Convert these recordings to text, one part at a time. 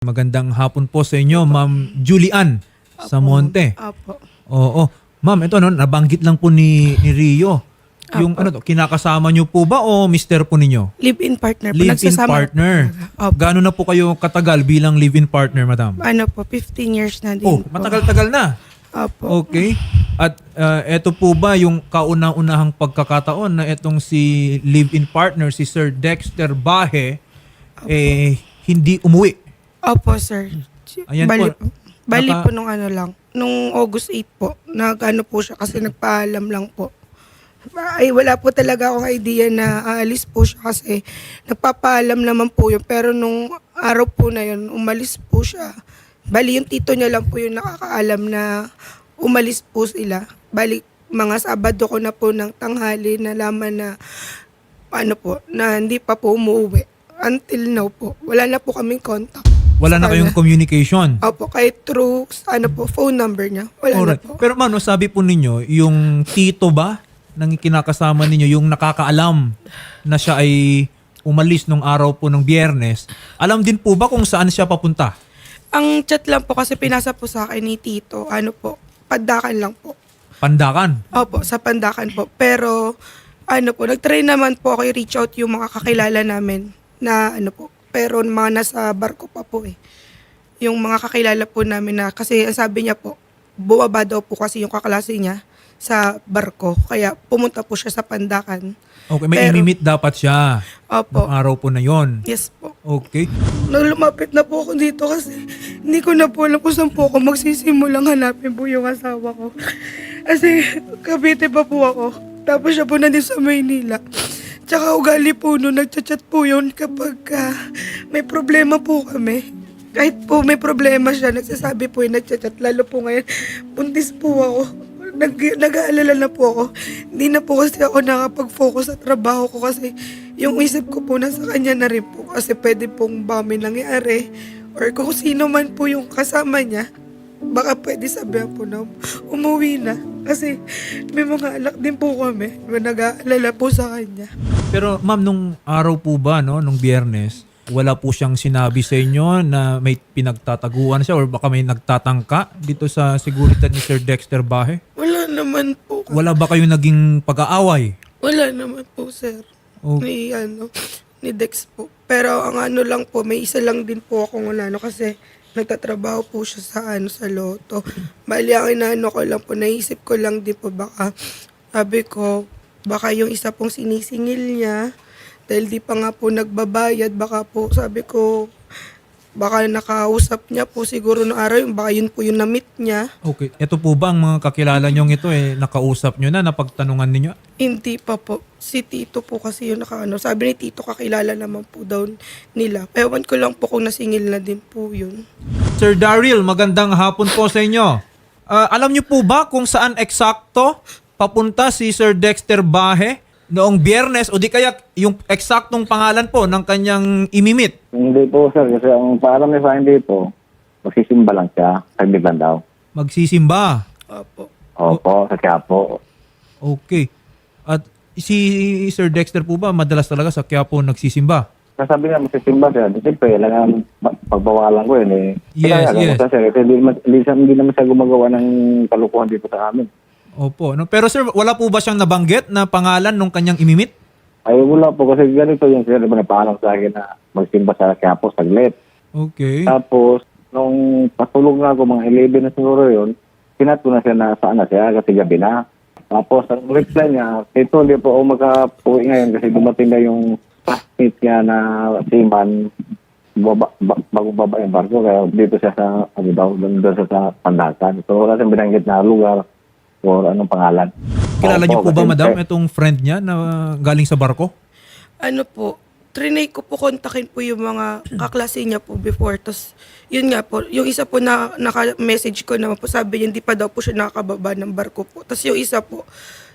Magandang hapon po sa inyo, Ma'am Julian Samonte. Apo. Oo. Ma'am, ito no, nabanggit lang po ni, ni Rio. Yung ano to, kinakasama niyo po ba o mister po ninyo? Live-in partner po. Live-in Nagsasama- partner. Opo. Gaano na po kayo katagal bilang live-in partner, madam? Ano po, 15 years na din Oh, po. matagal-tagal na. Opo. Okay. At uh, eto po ba yung kauna-unahang pagkakataon na etong si live-in partner, si Sir Dexter Bahe, eh, hindi umuwi? Opo, sir. Ayan bali po. Bali Naka- po nung ano lang. Nung August 8 po, nag-ano po siya kasi nagpaalam lang po. Ay, wala po talaga akong idea na aalis po siya kasi nagpapaalam naman po yun. Pero nung araw po na yun, umalis po siya. Bali, yung tito niya lang po yung nakakaalam na umalis po sila. Bali, mga Sabado ko na po ng tanghali nalaman na ano po, na hindi pa po umuwi. Until now po, wala na po kaming contact. Wala na kayong communication? Opo, kahit through, ano po, phone number niya. Wala Alright. na po. Pero mano, sabi po ninyo, yung tito ba nang kinakasama ninyo, yung nakakaalam na siya ay umalis nung araw po ng biyernes, alam din po ba kung saan siya papunta? Ang chat lang po kasi pinasa po sa akin ni Tito, ano po, pandakan lang po. Pandakan. Opo, sa pandakan po. Pero, ano po, nag-try naman po ako i-reach out yung mga kakilala namin na ano po, pero mga nasa barko pa po eh. Yung mga kakilala po namin na, kasi ang sabi niya po, bumaba daw po kasi yung kaklase niya sa barko. Kaya pumunta po siya sa pandakan. Okay, may Pero- imimit dapat siya Opo. nung araw po na yon. Yes po. Okay. Nung lumapit na po ako dito kasi hindi ko na po alam kung saan po ako magsisimulang hanapin po yung asawa ko. Kasi Cavite pa po ako. Tapos siya po nandun sa Maynila. Tsaka ugali po nun, nagchat-chat po yun kapag ah, may problema po kami. Kahit po may problema siya, nagsasabi po yun, nagchat-chat. Lalo po ngayon, buntis po ako. Nag, nag-aalala na po ako. Hindi na po kasi ako nakapag-focus sa trabaho ko kasi yung isip ko po nasa kanya na rin po kasi pwede pong ba may nangyari or kung sino man po yung kasama niya baka pwede sabihan po na umuwi na kasi may mga anak din po kami na nag-aalala po sa kanya. Pero ma'am, nung araw po ba, no, nung biyernes, wala po siyang sinabi sa inyo na may pinagtataguan siya or baka may nagtatangka dito sa seguridad ni Sir Dexter Bahe? Wala naman po. Wala ba kayo naging pag-aaway? Wala naman po, sir. Okay. Ni ano, ni Dex po. Pero ang ano lang po, may isa lang din po akong ano kasi nagtatrabaho po siya sa ano sa loto. Bali ang inaano ko lang po, naisip ko lang din po baka sabi ko baka yung isa pong sinisingil niya dahil di pa nga po nagbabayad baka po sabi ko baka nakausap niya po siguro no araw yung baka yun po yung na-meet niya Okay. Ito po ba ang mga kakilala nyong ito eh, nakausap nyo na, napagtanungan ninyo? Hindi pa po. Si Tito po kasi yung nakaano. Sabi ni Tito kakilala naman po daw nila. Ewan ko lang po kung nasingil na din po yun. Sir Daryl, magandang hapon po sa inyo. Ah, alam niyo po ba kung saan eksakto papunta si Sir Dexter Bahe noong biyernes o di kaya yung eksaktong pangalan po ng kanyang imimit? Hindi po, sir. Kasi ang paalam niya sa akin dito, magsisimba lang siya. Saglit lang daw. Magsisimba. Opo. Opo, sa Quiapo. Okay. At si Sir Dexter po ba madalas talaga sa Quiapo nagsisimba? Sasabi nga magsisimba siya. Di siyempre, kailangan pagbawalan ko yun eh. Yes, Kaya, yes. Ko, sir, kasi hindi, naman- hindi, hindi naman siya gumagawa ng kalukuhan dito sa amin. Opo. No? Pero sir, wala po ba siyang nabanggit na pangalan nung kanyang imimit? Ay, wala po kasi ganito yung sir, diba, napaalam sa akin na magsimba sa Quiapo saglit. Okay. Tapos, nung patulog na ako, mga 11 na siguro yun, sinat ko na siya na saan na siya kasi gabi na. Tapos, ang reply niya, ito, hindi po ako makapuwi ngayon kasi dumating na yung classmate niya na seaman baba, ba, bago baba yung barko. Kaya dito siya sa, ano daw, doon doon siya sa Pandakan. So, wala siyang binanggit na lugar or anong pangalan. Kilala niyo po ba, madam, itong friend niya na galing sa barko? Ano po, trinay ko po kontakin po yung mga kaklase niya po before. Tapos, yun nga po, yung isa po na naka-message ko naman po, sabi niya hindi pa daw po siya nakakababa ng barko po. Tapos yung isa po,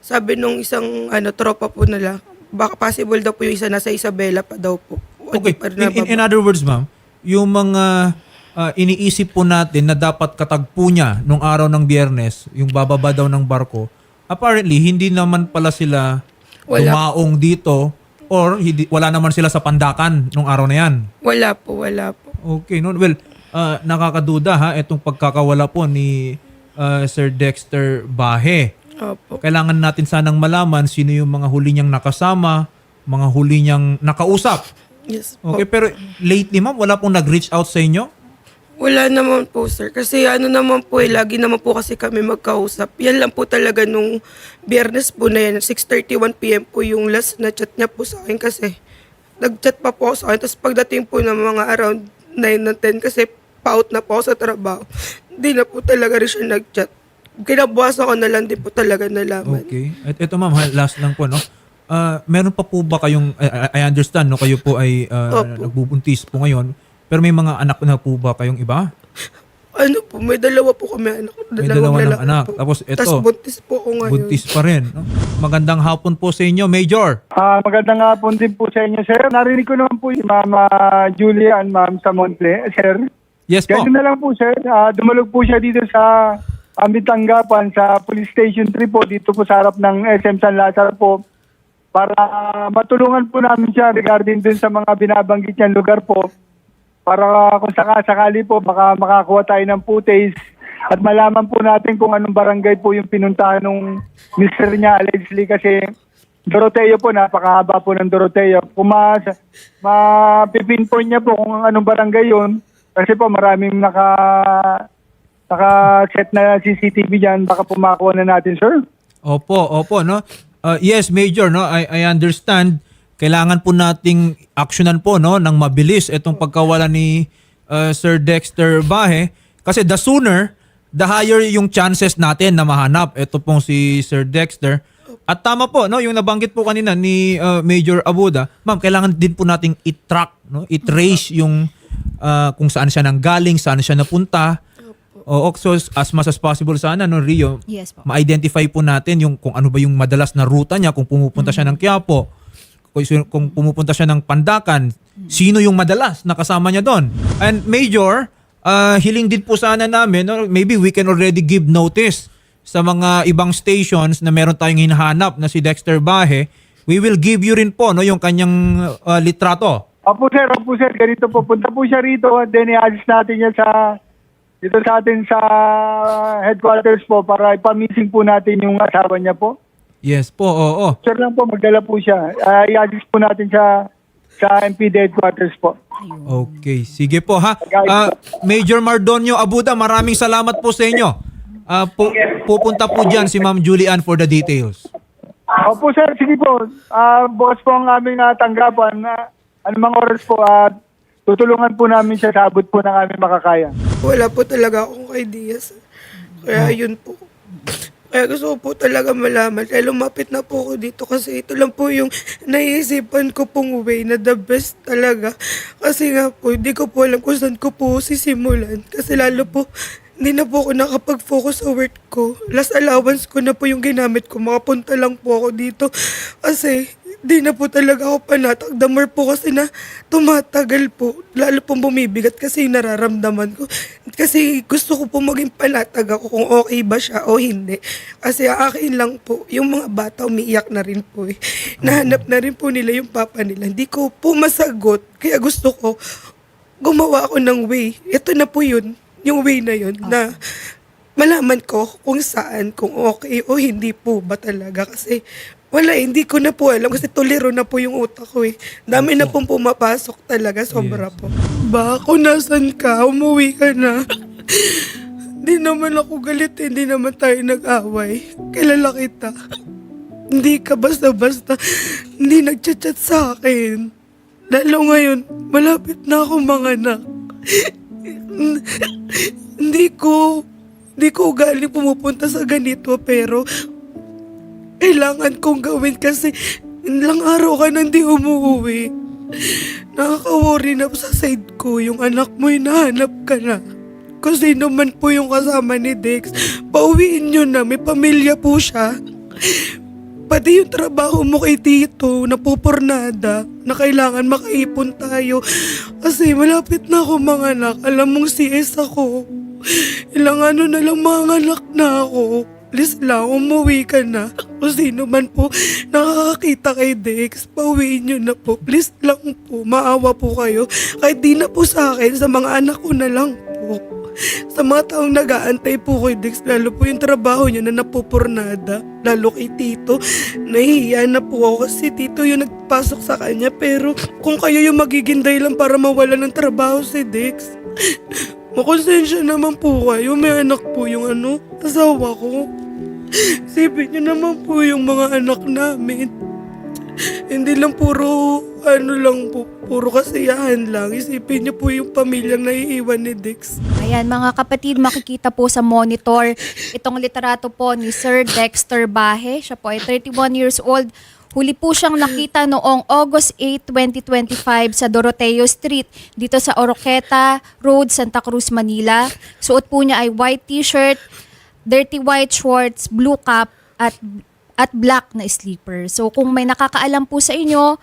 sabi nung isang ano tropa po nila, baka possible daw po yung isa nasa Isabela pa daw po. O Okay. di pa rin In, in, nababa. in other words, ma'am, yung mga ah, iniisip po natin na dapat katagpo niya nung araw ng biyernes, yung bababa daw ng barko, apparently, hindi naman pala sila Wala. dumaong dito or hindi, wala naman sila sa pandakan nung araw na yan. Wala po, wala po. Okay, no? Well, ah, nakakaduda ha itong pagkakawala po ni ah, Sir Dexter Bahe. Opo. Kailangan natin sanang malaman sino yung mga huli niyang nakasama, mga huli niyang nakausap. Yes po. Okay, pero lately ma'am, wala pong nag-reach out sa inyo? Wala naman po, sir. Kasi ano naman po, eh, lagi naman po kasi kami magkausap. Yan lang po talaga nung biyernes po na yan, 6.31pm po yung last na chat niya po sa akin kasi nag-chat pa po sa akin. Tapos pagdating po ng mga around 9 na 10 kasi pa-out na po sa trabaho, hindi na po talaga rin siya nag-chat. Kinabukasan ko na lang din po talaga nalaman. Okay. At ito ma'am, ha, last lang po no. Ah, meron pa po ba kayong I, I understand no kayo po ay ah, Opo. nagbubuntis po ngayon, pero may mga anak na po ba kayong iba? Ano po, may dalawa po kami anak. May Dalawang dalawa ng lalaki anak. po. Tapos ito, Tapos buntis po ako ngayon. Buntis pa rin. No? Magandang hapon po sa inyo, Major. Ah, magandang hapon din po sa inyo, sir. Narinig ko naman po si Mama Julia and Ma'am sa Montle, sir. Yes po. Ganito na lang po, sir. Ah, dumalog po siya dito sa aming tanggapan sa Police Station 3 po, dito po sa harap ng SM San Lazaro po, para matulungan po namin siya regarding dun sa mga binabanggit niyang lugar po, para kung sakasakali po, baka makakuha tayo ng footage at malaman po natin kung anong barangay po yung pinuntahan ng mister niya allegedly kasi Doroteo po, napakahaba po ng Doroteo. Kung ma, ma-pinpoint niya po kung anong barangay yun, kasi po maraming naka naka-set na CCTV dyan, baka po makuha na natin, sir. Opo, opo, no? Uh, yes, Major, no? I, I understand. Kailangan po nating aksyonan po, no? Nang mabilis itong pagkawala ni uh, Sir Dexter Bahe. Kasi the sooner, the higher yung chances natin na mahanap ito pong si Sir Dexter. At tama po, no? Yung nabanggit po kanina ni uh, Major Abuda, ma'am, kailangan din po nating i-track, no? I-trace yung uh, kung saan siya nanggaling, saan siya napunta. Oo, so as much as possible sana, no, Rio, Yes po. ma-identify po natin yung kung ano ba yung madalas na ruta niya, kung pumupunta siya ng Quiapo, kung, kung pumupunta siya ng Pandakan, sino yung madalas na kasama niya doon. And Major, ah, hiling din po sana namin, no, maybe we can already give notice sa mga ibang stations na meron tayong hinahanap na si Dexter Bahe. We will give you rin po no, yung kanyang ah, litrato. Opo, sir. Opo, sir. Ganito po. Punta po siya rito at then i-adjust natin niya sa dito sa atin sa headquarters po para ipamising po natin yung asawa niya po. Yes po, oo. Sir lang po, magdala po siya. Ah, i-adjust po natin siya sa MPD headquarters po. Okay, sige po ha. Ah, Major Mardonio Abuda, maraming salamat po sa inyo. Ah, pu- pupunta po dyan si Ma'am Julian for the details. Opo, sir. Sige po. Ah, bukas po ang aming uh, tanggapan. Uh, anumang oras po, at tutulungan po namin siya sa abot po ng aming makakaya. Wala po talaga akong idea. sir. Kaya yun po. Kaya gusto ko po talaga malaman. Kaya lumapit na po ako dito kasi ito lang po yung naiisipan ko pong way na the best talaga. Kasi nga po, hindi ko po alam kung saan ko po sisimulan. Kasi lalo po, hindi na po ako nakapag-focus sa work ko. Last allowance ko na po yung ginamit ko. Makapunta lang po ako dito. Kasi di na po talaga ako panatag. The more po kasi na tumatagal po, lalo pong bumibigat kasi nararamdaman ko. Kasi gusto ko po maging panatag ako kung okay ba siya o hindi. Kasi akin lang po, yung mga bata umiiyak na rin po eh. Nahanap na rin po nila yung papa nila. Hindi ko po masagot. Kaya gusto ko, gumawa ako ng way. Ito na po yun, yung way na yun, na malaman ko kung saan, kung okay o hindi po ba talaga. Kasi wala, eh, hindi ko na po alam kasi tuliro na po yung utak ko eh. Dami na pong pumapasok talaga, sobra po. Ba, kung nasan ka, umuwi ka na. Hindi naman ako galit, eh. hindi naman tayo nag-away. Kilala kita. Hindi ka basta-basta, hindi nagchat-chat sa akin. Lalo ngayon, malapit na ako mga anak. hindi ko, hindi ko galing pumupunta sa ganito pero kailangan kong gawin kasi ilang araw ka nang di umuwi. Nakaka-worry na sa side ko yung anak mo hinahanap ka na. Kasi naman po yung kasama ni Dex. Pauwiin nyo na, may pamilya po siya. Pati yung trabaho mo kay Tito, napupurnada, na kailangan makaipon tayo. Kasi malapit na ako mga anak. Alam mong CS ako. Ilang ano na lang mga anak na ako. Please lang, umuwi ka na. Kung sino man po nakakakita kay Dex, pauwiin nyo na po. Please lang po, maawa po kayo. Kahit di na po sa akin, sa mga anak ko na lang. Sa mga taong nag-aantay po kay Dex, lalo po yung trabaho niya na napupurnada. Lalo kay Tito, nahihiya na po ako kasi Tito yung nagpasok sa kanya. Pero kung kayo yung magiging dahilan para mawala ng trabaho si Dex, makonsensya naman po kayo. May anak po yung ano, asawa ko. Isipin niyo naman po yung mga anak namin. Hindi lang puro, ano lang po, puro kasiyahan lang. Isipin niyo po yung pamilyang naiiwan ni Dex. Ayan mga kapatid, makikita po sa monitor itong literato po ni Sir Dexter Bahe. Siya po ay 31 years old. Huli po siyang nakita noong August 8, 2025 sa Doroteo Street dito sa Oroqueta Road, Santa Cruz, Manila. Suot po niya ay white t-shirt, dirty white shorts, blue cap at at black na sleeper. So kung may nakakaalam po sa inyo,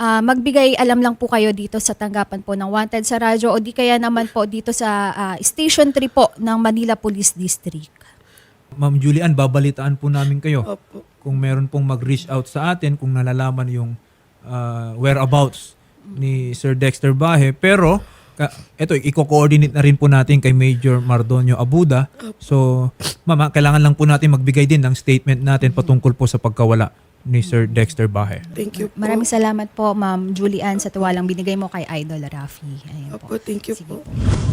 ah, magbigay alam lang po kayo dito sa tanggapan po ng Wanted sa radyo o di kaya naman po dito sa ah, Station 3 po ng Manila Police District. Ma'am Julian, babalitaan po namin kayo. Opo. Kung meron pong mag-reach out sa atin, kung nalalaman yung ah, whereabouts ni Sir Dexter Bahe. Pero, ka, eto, i-coordinate na rin po natin kay Major Mardonio Abuda. So, mama, kailangan lang po natin magbigay din ng statement natin patungkol po sa pagkawala ni Sir Dexter Bahe. Thank you po. Maraming salamat po Ma'am Julian sa tiwalang binigay mo kay Idol Rafi. Ayan po. Opo, thank you Sige po. po.